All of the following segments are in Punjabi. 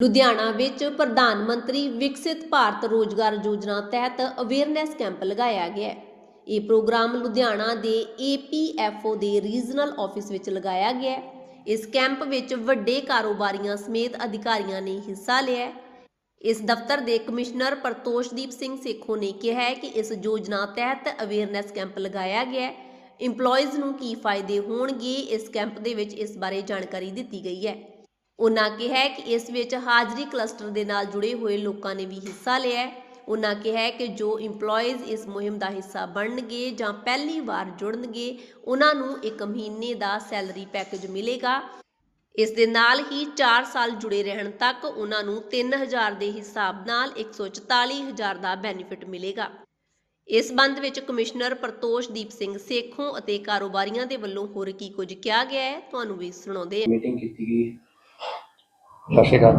ਲੁਧਿਆਣਾ ਵਿੱਚ ਪ੍ਰਧਾਨ ਮੰਤਰੀ ਵਿਕਸਿਤ ਭਾਰਤ ਰੋਜ਼ਗਾਰ ਯੋਜਨਾ ਤਹਿਤ ਅਵੇਅਰਨੈਸ ਕੈਂਪ ਲਗਾਇਆ ਗਿਆ ਹੈ। ਇਹ ਪ੍ਰੋਗਰਾਮ ਲੁਧਿਆਣਾ ਦੇ APFO ਦੇ ਰੀਜਨਲ ਆਫਿਸ ਵਿੱਚ ਲਗਾਇਆ ਗਿਆ ਹੈ। ਇਸ ਕੈਂਪ ਵਿੱਚ ਵੱਡੇ ਕਾਰੋਬਾਰੀਆਂ ਸਮੇਤ ਅਧਿਕਾਰੀਆਂ ਨੇ ਹਿੱਸਾ ਲਿਆ ਇਸ ਦਫ਼ਤਰ ਦੇ ਕਮਿਸ਼ਨਰ ਪ੍ਰਤੋਸ਼ਦੀਪ ਸਿੰਘ ਸੇਖੋ ਨੇ ਕਿਹਾ ਹੈ ਕਿ ਇਸ ਯੋਜਨਾ ਤਹਿਤ ਅਵੇਅਰਨੈਸ ਕੈਂਪ ਲਗਾਇਆ ਗਿਆ ਹੈ। EMPLOYEES ਨੂੰ ਕੀ ਫਾਇਦੇ ਹੋਣਗੇ ਇਸ ਕੈਂਪ ਦੇ ਵਿੱਚ ਇਸ ਬਾਰੇ ਜਾਣਕਾਰੀ ਦਿੱਤੀ ਗਈ ਹੈ। ਉਹਨਾਂ ਕਿਹਾ ਕਿ ਇਸ ਵਿੱਚ ਹਾਜ਼ਰੀ ਕਲਸਟਰ ਦੇ ਨਾਲ ਜੁੜੇ ਹੋਏ ਲੋਕਾਂ ਨੇ ਵੀ ਹਿੱਸਾ ਲਿਆ ਹੈ। ਉਨ੍ਹਾਂ ਕਿਹਾ ਕਿ ਜੋ EMPLOYEES ਇਸ ਮੁਹਿੰਮ ਦਾ ਹਿੱਸਾ ਬਣਨਗੇ ਜਾਂ ਪਹਿਲੀ ਵਾਰ ਜੁੜਨਗੇ ਉਹਨਾਂ ਨੂੰ ਇੱਕ ਮਹੀਨੇ ਦਾ ਸੈਲਰੀ ਪੈਕੇਜ ਮਿਲੇਗਾ। ਇਸ ਦੇ ਨਾਲ ਹੀ 4 ਸਾਲ ਜੁੜੇ ਰਹਿਣ ਤੱਕ ਉਹਨਾਂ ਨੂੰ 3000 ਦੇ ਹਿਸਾਬ ਨਾਲ 144000 ਦਾ ਬੈਨੀਫਿਟ ਮਿਲੇਗਾ। ਇਸ ਸੰਬੰਧ ਵਿੱਚ ਕਮਿਸ਼ਨਰ ਪ੍ਰਤੋਸ਼ਦੀਪ ਸਿੰਘ ਸੇਖੋਂ ਅਤੇ ਕਾਰੋਬਾਰੀਆਂ ਦੇ ਵੱਲੋਂ ਹੋਰ ਕੀ ਕੁਝ ਕਿਹਾ ਗਿਆ ਹੈ, ਤੁਹਾਨੂੰ ਵੀ ਸੁਣਾਉਂਦੇ ਹਾਂ। ਮੀਟਿੰਗ ਕੀਤੀ ਗਈ ਸਤਿ ਸ਼੍ਰੀ ਅਕਾਲ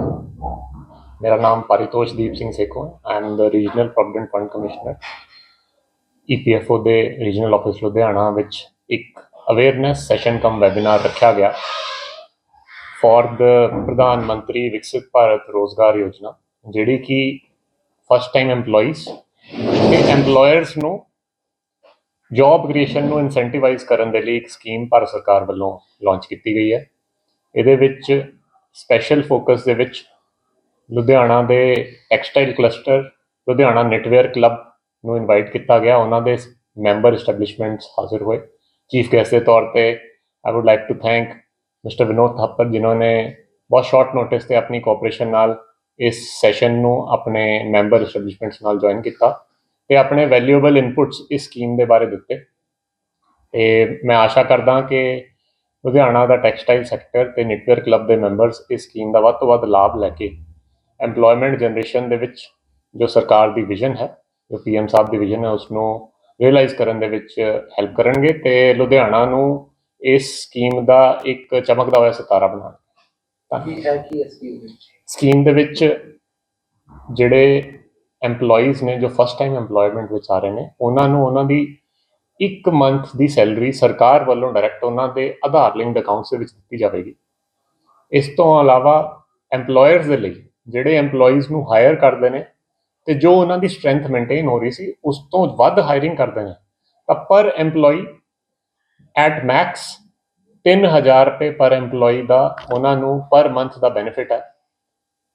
ਮੇਰਾ ਨਾਮ ਪਾਰਿਤੋਸ਼ਦੀਪ ਸਿੰਘ ਸੇਖੋ ਹੈ I am the regional provident fund commissioner EPFO ਦੇ ਰੀਜਨਲ ਆਫਿਸ ਲੁਧਿਆਣਾ ਵਿੱਚ ਇੱਕ ਅਵੇਅਰਨੈਸ ਸੈਸ਼ਨ ਕਮ ਵੈਬਿਨਾਰ ਰੱਖਿਆ ਗਿਆ ਫॉर ਦ ਪ੍ਰਧਾਨ ਮੰਤਰੀ ਵਿਕਸਿਤ ਭਾਰਤ ਰੋਜ਼ਗਾਰ ਯੋਜਨਾ ਜਿਹੜੀ ਕਿ ਫਸਟ ਟਾਈਮ EMPLOYEES ਤੇ EMPLOYERS ਨੂੰ ਜੌਬ ਕ੍ਰੀਏਸ਼ਨ ਨੂੰ ਇਨਸੈਂਟੀਵਾਈਜ਼ ਕਰਨ ਦੇ ਲਈ ਇੱਕ ਸਕੀਮ ਭਾਰਤ ਸਰਕਾਰ ਵੱਲੋਂ ਲਾਂਚ ਕੀਤੀ ਗਈ ਹੈ। ਇਹਦੇ ਵਿੱਚ ਸਪੈਸ਼ਲ ਫੋਕਸ ਦੇ ਵਿੱਚ ਲੁਧਿਆਣਾ ਦੇ textile cluster Ludhiana network club ਨੂੰ ਇਨਵਾਈਟ ਕੀਤਾ ਗਿਆ। ਉਹਨਾਂ ਦੇ ਮੈਂਬਰ ਐਸਟੈਬਲਿਸ਼ਮੈਂਟਸ ਹਾਜ਼ਰ ਹੋਏ। ਚੀਫ ਗੈਸਟ ਦੇ ਤੌਰ ਤੇ I would like to thank mister Vinod Thapar ਜਿਨ੍ਹਾਂ ਨੇ ਬਹੁਤ ਸ਼ਾਰਟ ਨੋਟਿਸ ਤੇ ਆਪਣੀ ਕੋਆਪਰੇਸ਼ਨ ਨਾਲ ਇਸ ਸੈਸ਼ਨ ਨੂੰ ਆਪਣੇ ਮੈਂਬਰ ਐਸਟੈਬਲਿਸ਼ਮੈਂਟਸ ਨਾਲ ਜੁਆਇਨ ਕੀਤਾ ਤੇ ਆਪਣੇ ਵੈਲਿਊਏਬਲ ਇਨਪੁਟਸ ਇਸ ਸਕੀਮ ਦੇ ਬਾਰੇ ਦਿੱਤੇ। ਤੇ ਮੈਂ ਆਸ਼ਾ ਕਰਦਾ ਕਿ ਲੁਧਿਆਣਾ ਦਾ ਟੈਕਸਟਾਈਲ ਸੈਕਟਰ ਤੇ ਨੈਟਵਰਕ ਕਲੱਬ ਦੇ ਮੈਂਬਰਸ ਇਸ ਸਕੀਮ ਦਾ ਵੱਧ ਤੋਂ ਵੱਧ ਲਾਭ ਲੈ ਕੇ EMPLOYMENT ਜਨਰੇਸ਼ਨ ਦੇ ਵਿੱਚ ਜੋ ਸਰਕਾਰ ਦੀ ਵਿਜ਼ਨ ਹੈ ਜੋ ਪੀਐਮ ਸਾਹਿਬ ਦੀ ਵਿਜ਼ਨ ਹੈ ਉਸ ਨੂੰ ਰਿਅਲਾਈਜ਼ ਕਰਨ ਦੇ ਵਿੱਚ ਹੈਲਪ ਕਰਨਗੇ ਤੇ ਲੁਧਿਆਣਾ ਨੂੰ ਇਸ ਸਕੀਮ ਦਾ ਇੱਕ ਚਮਕਦਾ ਹੋਇਆ ਸਿਤਾਰਾ ਬਣਾਉਣਗੇ ਕੀ ਹੈ ਕੀ ਇਸ ਸਕੀਮ ਵਿੱਚ? ਸਕੀਮ ਦੇ ਵਿੱਚ ਜਿਹੜੇ EMPLOYEES ਨੇ ਜੋ ਫਸਟ ਟਾਈਮ EMPLOYMENT ਵਿੱਚ ਆ ਰਹੇ ਨੇ ਉਹਨਾਂ ਨੂੰ ਉਹਨਾਂ ਦੀ ਇੱਕ ਮੰਥ ਦੀ ਸੈਲਰੀ ਸਰਕਾਰ ਵੱਲੋਂ ਡਾਇਰੈਕਟ ਉਹਨਾਂ ਦੇ ਆਧਾਰ ਲਿੰਕਡ ਅਕਾਊਂਟਸ ਦੇ ਵਿੱਚ ਦਿੱਤੀ ਜਾਵੇਗੀ। ਇਸ ਤੋਂ ਇਲਾਵਾ EMPLOYERS ਦੇ ਲਈ ਜਿਹੜੇ EMPLOYEES ਨੂੰ ਹਾਇਰ ਕਰਦੇ ਨੇ ਤੇ ਜੋ ਉਹਨਾਂ ਦੀ ਸਟਰੈਂਥ ਮੇਨਟੇਨ ਹੋ ਰਹੀ ਸੀ, ਉਸ ਤੋਂ ਵੱਧ ਹਾਇਰਿੰਗ ਕਰਦੇ ਨੇ। ਤਾਂ ਪਰ EMPLOYEE ਐਟ ਮੈਕਸ 3000 ਰੁਪਏ ਪਰ EMPLOYEE ਦਾ ਉਹਨਾਂ ਨੂੰ ਪਰ ਮੰਥ ਦਾ ਬੈਨੀਫਿਟ ਹੈ।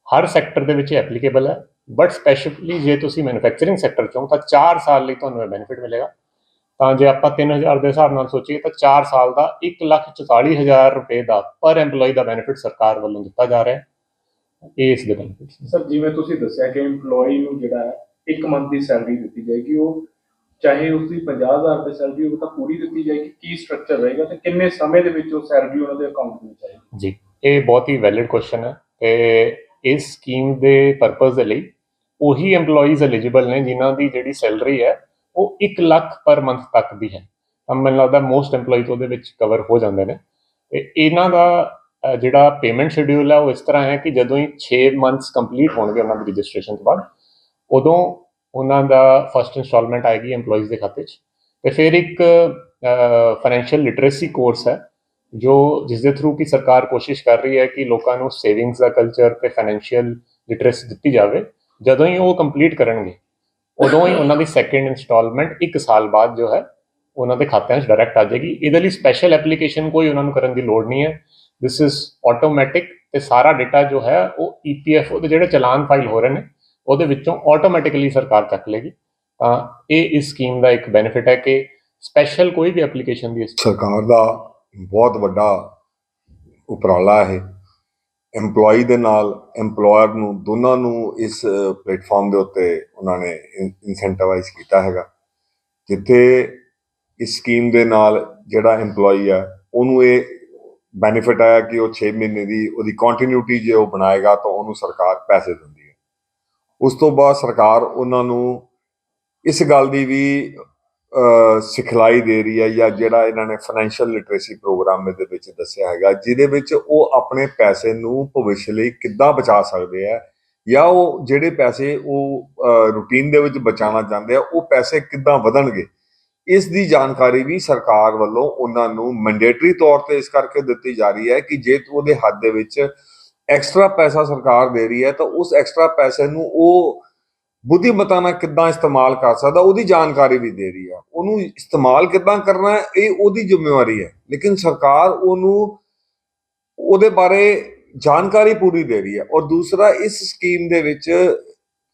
ਹਰ ਸੈਕਟਰ ਦੇ ਵਿੱਚ ਐਪਲੀਕੇਬਲ ਹੈ ਬਟ ਸਪੈਸ਼ੀਫਿਕਲੀ ਜੇ ਤੁਸੀਂ ਮੈਨੂਫੈਕਚਰਿੰਗ ਸੈਕਟਰ ਚੋਂ, ਤਾਂ 4 ਸਾਲ ਲਈ ਤੁਹਾਨੂੰ ਇਹ ਬੈਨੀਫਿਟ ਮਿਲੇਗਾ। ਤਾਂ ਜੇ ਆਪਾਂ 3000 ਦੇ ਹਿਸਾਬ ਨਾਲ ਸੋਚੀਏ ਤਾਂ 4 ਸਾਲ ਦਾ 144000 ਰੁਪਏ ਦਾ ਪਰ EMPLOYEE ਦਾ ਬੈਨੀਫਿਟ ਸਰਕਾਰ ਵੱਲੋਂ ਦਿੱਤਾ ਜਾ ਰਿਹਾ ਹੈ। ਇਹ ਇਸ ਦੇ ਬੈਨੀਫਿਟਸ ਨੇ ਸਰ ਜਿਵੇਂ ਤੁਸੀਂ ਦੱਸਿਆ ਕਿ EMPLOYEE ਨੂੰ ਜਿਹੜਾ ਇੱਕ ਮੰਥ ਦੀ ਸੈਲਰੀ ਦਿੱਤੀ ਜਾਏਗੀ ਉਹ ਚਾਹੇ ਉਸ ਦੀ 50000 ਰੁਪਏ ਸੈਲਰੀ ਹੋਵੇ ਤਾਂ ਪੂਰੀ ਦਿੱਤੀ ਜਾਏਗੀ ਕੀ ਸਟਰਕਚਰ ਰਹੇਗਾ ਤੇ ਕਿੰਨੇ ਸਮੇਂ ਦੇ ਵਿੱਚ ਉਹ ਸੈਲਰੀ ਉਹਨਾਂ ਦੇ ਅਕਾਊਂਟ ਵਿੱਚ ਆਏਗੀ? ਜੀ ਇਹ ਬਹੁਤ ਹੀ ਵੈਲਿਡ ਕੁਐਸਚਨ ਹੈ ਤੇ ਇਸ ਸਕੀਮ ਦੇ ਪਰਪਸ ਦੇ ਲਈ ਉਹੀ EMPLOYEES ਐਲੀਜੀਬਲ ਨੇ ਜਿਨ੍ਹਾਂ ਦੀ ਜਿਹੜੀ ਸੈਲਰੀ ਹੈ ਉਹ 1 ਲੱਖ ਪਰ ਮੰਥ ਤੱਕ ਦੀ ਹੈ। ਤਾਂ ਮੈਨੂੰ ਲੱਗਦਾ ਮੋਸਟ EMPLOYEES ਉਹਦੇ ਵਿੱਚ ਕਵਰ ਹੋ ਜਾਂਦੇ ਨੇ। ਤੇ ਇਹਨਾਂ ਦਾ ਜਿਹੜਾ ਪੇਮੈਂਟ ਸ਼ਡਿਊਲ ਹੈ, ਉਹ ਇਸ ਤਰ੍ਹਾਂ ਹੈ ਕਿ ਜਦੋਂ ਹੀ 6 ਮੰਥਸ ਕੰਪਲੀਟ ਹੋਣਗੇ ਉਹਨਾਂ ਦੀ ਰਜਿਸਟ੍ਰੇਸ਼ਨ ਤੋਂ ਬਾਅਦ, ਉਦੋਂ ਉਹਨਾਂ ਦਾ ਫਰਸਟ ਇਨਸਟਾਲਮੈਂਟ ਆਏਗੀ EMPLOYEES ਦੇ ਖਾਤੇ 'ਚ। ਤੇ ਫਿਰ ਇੱਕ ਫਾਈਨੈਂਸ਼ੀਅਲ ਲਿਟਰੇਸੀ ਕੋਰਸ ਹੈ, ਜੋ ਜਿਸ ਦੇ ਥਰੂ ਕੀ ਸਰਕਾਰ ਕੋਸ਼ਿਸ਼ ਕਰ ਰਹੀ ਹੈ ਕਿ ਲੋਕਾਂ ਨੂੰ ਸੇਵਿੰਗਸ ਦਾ ਕਲਚਰ ਤੇ ਫਾਈਨੈਂਸ਼ੀਅਲ ਲਿਟਰੇਸੀ ਦਿੱਤੀ ਜਾਵੇ। ਜਦੋਂ ਹੀ ਉਹ ਕੰਪਲੀਟ ਕਰਨਗੇ ਉਦੋਂ ਹੀ ਉਹਨਾਂ ਦੀ ਸੈਕੰਡ ਇਨਸਟਾਲਮੈਂਟ 1 ਸਾਲ ਬਾਅਦ ਜੋ ਹੈ, ਉਹਨਾਂ ਦੇ ਖਾਤਿਆਂ 'ਚ ਡਾਇਰੈਕਟ ਆ ਜਾਏਗੀ। ਇਹਦੇ ਲਈ ਸਪੈਸ਼ਲ ਐਪਲੀਕੇਸ਼ਨ ਕੋਈ ਉਹਨਾਂ ਨੂੰ ਕਰਨ ਦੀ ਲੋੜ ਨਹੀਂ ਹੈ। ਦਿਸ ਇਜ਼ ਆਟੋਮੈਟਿਕ ਤੇ ਸਾਰਾ ਡਾਟਾ ਜੋ ਹੈ, ਉਹ ਈਪੀਐਫਓ ਦੇ ਜਿਹੜੇ ਚਲਾਨ ਫਾਈਲ ਹੋ ਰਹੇ ਨੇ, ਉਹਦੇ ਵਿੱਚੋਂ ਆਟੋਮੈਟਿਕਲੀ ਸਰਕਾਰ ਚੱਕ ਲੇਗੀ ਤਾਂ ਇਹ ਇਸ ਸਕੀਮ ਦਾ ਇੱਕ ਬੈਨੀਫਿਟ ਹੈ ਕਿ ਸਪੈਸ਼ਲ ਕੋਈ ਵੀ ਐਪਲੀਕੇਸ਼ਨ ਦੀ ਸਰਕਾਰ ਦਾ ਬਹੁਤ ਵੱਡਾ ਉਪਰਾਲਾ ਹੈ। EMPLOYEE ਦੇ ਨਾਲ EMPLOYER ਨੂੰ, ਦੋਨਾਂ ਨੂੰ ਇਸ ਪਲੇਟਫਾਰਮ ਦੇ ਉੱਤੇ ਉਹਨਾਂ ਨੇ ਇਨਸੈਂਟੀਵਾਈਜ਼ ਕੀਤਾ ਹੈਗਾ। ਜਿੱਥੇ ਇਸ ਸਕੀਮ ਦੇ ਨਾਲ ਜਿਹੜਾ EMPLOYEE ਆ, ਉਹਨੂੰ ਇਹ ਬੈਨੀਫਿਟ ਆਇਆ ਕਿ ਉਹ 6 ਮਹੀਨੇ ਦੀ, ਉਹਦੀ ਕੰਟੀਨਿਊਟੀ ਜੇ ਉਹ ਬਣਾਏਗਾ ਤਾਂ ਉਹਨੂੰ ਸਰਕਾਰ ਪੈਸੇ ਦਿੰਦੀ ਹੈ। ਉਸ ਤੋਂ ਬਾਅਦ ਸਰਕਾਰ ਉਹਨਾਂ ਨੂੰ ਇਸ ਗੱਲ ਦੀ ਵੀ ਸਿਖਲਾਈ ਦੇ ਰਹੀ ਹੈ ਜਾਂ ਜਿਹੜਾ ਇਹਨਾਂ ਨੇ ਫਾਈਨੈਂਸ਼ੀਅਲ ਲਿਟਰੇਸੀ ਪ੍ਰੋਗਰਾਮ ਦੇ ਵਿੱਚ ਦੱਸਿਆ ਹੈਗਾ, ਜਿਹਦੇ ਵਿੱਚ ਉਹ ਆਪਣੇ ਪੈਸੇ ਨੂੰ ਭਵਿੱਖ ਲਈ ਕਿੱਦਾਂ ਬਚਾ ਸਕਦੇ ਆ ਜਾਂ ਉਹ ਜਿਹੜੇ ਪੈਸੇ ਉਹ ਰੂਟੀਨ ਦੇ ਵਿੱਚ ਬਚਾਉਣਾ ਚਾਹੁੰਦੇ ਆ, ਉਹ ਪੈਸੇ ਕਿੱਦਾਂ ਵਧਣਗੇ? ਇਸ ਦੀ ਜਾਣਕਾਰੀ ਵੀ ਸਰਕਾਰ ਵੱਲੋਂ ਉਹਨਾਂ ਨੂੰ ਮੈਂਡੇਟਰੀ ਤੌਰ ਤੇ ਇਸ ਕਰਕੇ ਦਿੱਤੀ ਜਾ ਰਹੀ ਹੈ ਕਿ ਜੇ ਉਹਦੇ ਹੱਥ ਦੇ ਵਿੱਚ ਐਕਸਟਰਾ ਪੈਸਾ ਸਰਕਾਰ ਦੇ ਰਹੀ ਹੈ ਤਾਂ ਉਸ ਐਕਸਟਰਾ ਪੈਸੇ ਨੂੰ ਉਹ ਬੁੱਧੀਮਤਾ ਨਾਲ ਕਿੱਦਾਂ ਇਸਤੇਮਾਲ ਕਰ ਸਕਦਾ, ਉਹਦੀ ਜਾਣਕਾਰੀ ਵੀ ਦੇ ਰਹੀ ਆ। ਉਹਨੂੰ ਇਸਤੇਮਾਲ ਕਿੱਦਾਂ ਕਰਨਾ ਹੈ, ਇਹ ਉਹਦੀ ਜ਼ਿੰਮੇਵਾਰੀ ਹੈ। ਲੇਕਿਨ ਸਰਕਾਰ ਉਹਨੂੰ ਉਹਦੇ ਬਾਰੇ ਜਾਣਕਾਰੀ ਪੂਰੀ ਦੇ ਰਹੀ ਹੈ। ਔਰ ਦੂਸਰਾ, ਇਸ ਸਕੀਮ ਦੇ ਵਿੱਚ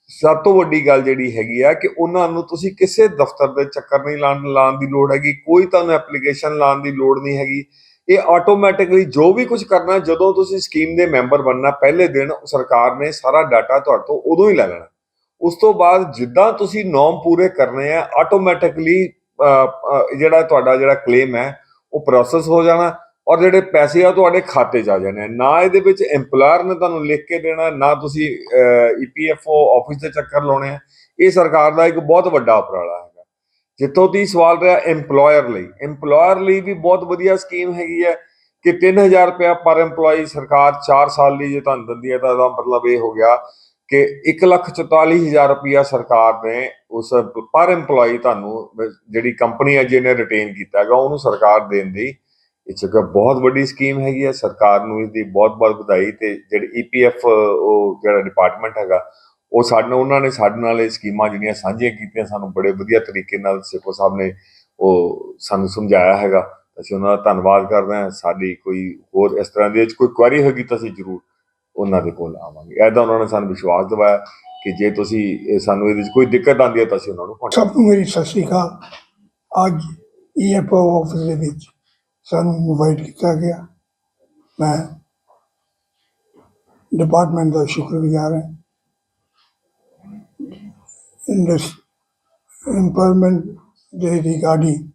ਸਭ ਤੋਂ ਵੱਡੀ ਗੱਲ ਜਿਹੜੀ ਹੈਗੀ ਆ ਕਿ ਉਹਨਾਂ ਨੂੰ ਤੁਸੀਂ ਕਿਸੇ ਦਫ਼ਤਰ ਦੇ ਚੱਕਰ ਨਹੀਂ ਲਾਉਣ ਲਾਉਣ ਦੀ ਲੋੜ ਹੈਗੀ। ਕੋਈ ਤੁਹਾਨੂੰ ਐਪਲੀਕੇਸ਼ਨ ਲਾਉਣ ਦੀ ਲੋੜ ਨਹੀਂ ਹੈਗੀ। ਇਹ ਆਟੋਮੈਟਿਕਲੀ ਜੋ ਵੀ ਕੁਝ ਕਰਨਾ, ਜਦੋਂ ਤੁਸੀਂ ਸਕੀਮ ਦੇ ਮੈਂਬਰ ਬਣਨਾ, ਪਹਿਲੇ ਦਿਨ ਸਰਕਾਰ ਨੇ ਸਾਰਾ ਡਾਟਾ ਤੁਹਾਡੇ ਤੋਂ ਉਦੋਂ ਹੀ ਲੈ ਲੈਣਾ। ਉਸ ਤੋਂ ਬਾਅਦ ਜਿੱਦਾਂ ਤੁਸੀਂ ਨੋਮ ਪੂਰੇ ਕਰਨੇ ਆ ਆਟੋਮੈਟਿਕਲੀ ਜਿਹੜਾ ਤੁਹਾਡਾ ਜਿਹੜਾ ਕਲੇਮ ਹੈ, ਉਹ ਪ੍ਰੋਸੈਸ ਹੋ ਜਾਣਾ ਔਰ ਜਿਹੜੇ ਪੈਸੇ ਆ ਤੁਹਾਡੇ ਖਾਤੇ 'ਚ ਆ ਜਾਣੇ ਆ। ਨਾ ਇਹਦੇ ਵਿੱਚ EMPLOYER ਨੇ ਤੁਹਾਨੂੰ ਲਿਖ ਕੇ ਦੇਣਾ, ਨਾ ਤੁਸੀਂ ਈਪੀਐਫਓ ਆਫਿਸ ਦੇ ਚੱਕਰ ਲਾਉਣੇ ਆ ਇਹ ਸਰਕਾਰ ਦਾ ਇੱਕ ਬਹੁਤ ਵੱਡਾ ਉਪਰਾਲਾ ਹੈਗਾ ਜਿੱਥੋਂ ਦੀ ਸਵਾਲ ਰਿਹਾ EMPLOYER ਲਈ EMPLOYER ਲਈ ਵੀ ਬਹੁਤ ਵਧੀਆ ਸਕੀਮ ਹੈਗੀ ਹੈ ਕਿ 3000 ਰੁਪਇਆ ਪਰ EMPLOYE ਸਰਕਾਰ 4 ਸਾਲ ਲਈ ਜੇ ਤੁਹਾਨੂੰ ਦਿੰਦੀ ਹੈ ਤਾਂ ਇਹਦਾ ਮਤਲਬ ਇਹ ਹੋ ਗਿਆ ਕਿ 144000 ਰੁਪਇਆ ਸਰਕਾਰ ਨੇ ਉਸ ਪਰ EMPLOYE ਤੁਹਾਨੂੰ ਜਿਹੜੀ ਕੰਪਨੀ ਹੈ ਜਿਹਨੇ ਰਿਟੇਨ ਕੀਤਾ ਹੈਗਾ, ਉਹਨੂੰ ਸਰਕਾਰ ਦੇਣ ਦੀ ਇਹ 'ਚ ਬਹੁਤ ਵੱਡੀ ਸਕੀਮ ਹੈਗੀ ਹੈ। ਸਰਕਾਰ ਨੂੰ ਇਸ ਦੀ ਬਹੁਤ ਬਹੁਤ ਵਧਾਈ ਤੇ ਜਿਹੜੀ ਈਪੀਐਫ ਉਹ ਜਿਹੜਾ ਡਿਪਾਰਟਮੈਂਟ ਹੈਗਾ, ਉਹ ਸਾਡੇ, ਉਹਨਾਂ ਨੇ ਸਾਡੇ ਨਾਲ ਇਹ ਸਕੀਮਾਂ ਜਿਹੜੀਆਂ ਸਾਂਝੀਆਂ ਕੀਤੀਆਂ, ਸਾਨੂੰ ਬੜੇ ਵਧੀਆ ਤਰੀਕੇ ਨਾਲ ਸਿਪੋ ਸਾਹਿਬ ਨੇ ਉਹ ਸਾਨੂੰ ਸਮਝਾਇਆ ਹੈਗਾ। ਅਸੀਂ ਉਹਨਾਂ ਦਾ ਧੰਨਵਾਦ ਕਰਦੇ ਹਾਂ। ਸਾਡੀ ਕੋਈ ਹੋਰ ਇਸ ਤਰ੍ਹਾਂ ਦੀ ਕੋਈ ਕੁਐਰੀ ਹੋਗੀ ਤਾਂ ਅਸੀਂ ਜ਼ਰੂਰ ਉਹਨਾਂ ਦੇ ਕੋਲ ਆਵਾਂਗੇ। ਐਦਾਂ ਉਹਨਾਂ ਨੇ ਸਾਨੂੰ ਵਿਸ਼ਵਾਸ ਦਿਵਾਇਆ ਕਿ ਜੇ ਤੁਸੀਂ ਸਾਨੂੰ ਇਹਦੇ 'ਚ ਕੋਈ ਦਿੱਕਤ ਆਉਂਦੀ ਹੈ ਤਾਂ ਅਸੀਂ ਉਹਨਾਂ ਨੂੰ ਸਭ ਨੂੰ ਮੇਰੀ ਸਤਿ ਸ਼੍ਰੀ ਅਕਾਲ। ਅੱਜ ਈਐਫਓ ਆਫਿਸ ਦੇ ਵਿੱਚ ਸਾਨੂੰ ਇਨਵਾਈਟ ਕੀਤਾ ਗਿਆ। ਮੈਂ ਡਿਪਾਰਟਮੈਂਟ ਦਾ ਸ਼ੁਕਰਗੁਜ਼ਾਰ ਹਾਂ। ਇੰਡਸ ਇੰਪਲੋਇਮੈਂਟ ਦੇ ਰਿਗਾਰਡਿੰਗ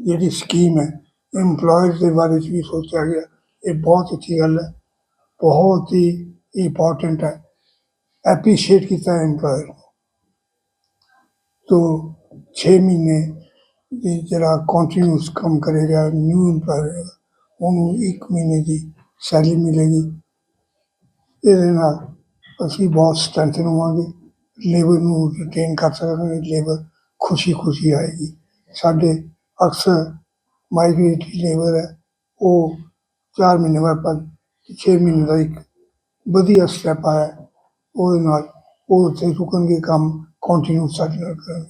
ਜਿਹੜੀ ਸਕੀਮ ਹੈ EMPLOYERS ਦੇ ਬਾਰੇ 'ਚ ਵੀ ਸੋਚਿਆ ਗਿਆ। ਇਹ ਬਹੁਤ ਅੱਛੀ ਗੱਲ ਹੈ। ਬਹੁਤ ਹੀ ਇੰਪੋਰਟੈਂਟ ਹੈ। ਐਪਰੀਸ਼ੀਏਟ ਕੀਤਾ ਐਮਪਲੋਇਰ ਨੂੰ। ਤੋਂ 6 ਮਹੀਨੇ ਦੀ ਜਿਹੜਾ ਕੰਟੀਨਿਊਸ ਕੰਮ ਕਰੇਗਾ ਨਿਊ ਐਮਪਲੋਇਰ ਉਹਨੂੰ 1 ਮਹੀਨੇ ਦੀ ਸੈਲਰੀ ਮਿਲੇਗੀ। ਇਹਦੇ ਨਾਲ ਅਸੀਂ ਬਹੁਤ ਸਟੈਂਥਨ ਹੋਵਾਂਗੇ। ਲੇਬਰ ਨੂੰ ਰਿਟੇਨ ਕਰ ਸਕਾਂਗੇ ਲੇਬਰ ਖੁਸ਼ੀ-ਖੁਸ਼ੀ ਆਏਗੀ। ਸਾਡੇ ਅਕਸਰ ਮਾਈਗ੍ਰੇਟਰੀ ਲੇਬਰ ਹੈ, ਉਹ 4 ਮਹੀਨੇ ਬਾਅਦ 6 ਮਹੀਨੇ ਦਾ ਇੱਕ ਵਧੀਆ ਸਟੈਪ ਆਇਆ। ਉਹਦੇ ਨਾਲ ਉਹ ਉੱਥੇ ਰੁਕਣਗੇ ਕੰਮ ਕੰਟੀਨਿਊ ਸਾਡੇ ਨਾਲ ਕਰਨ।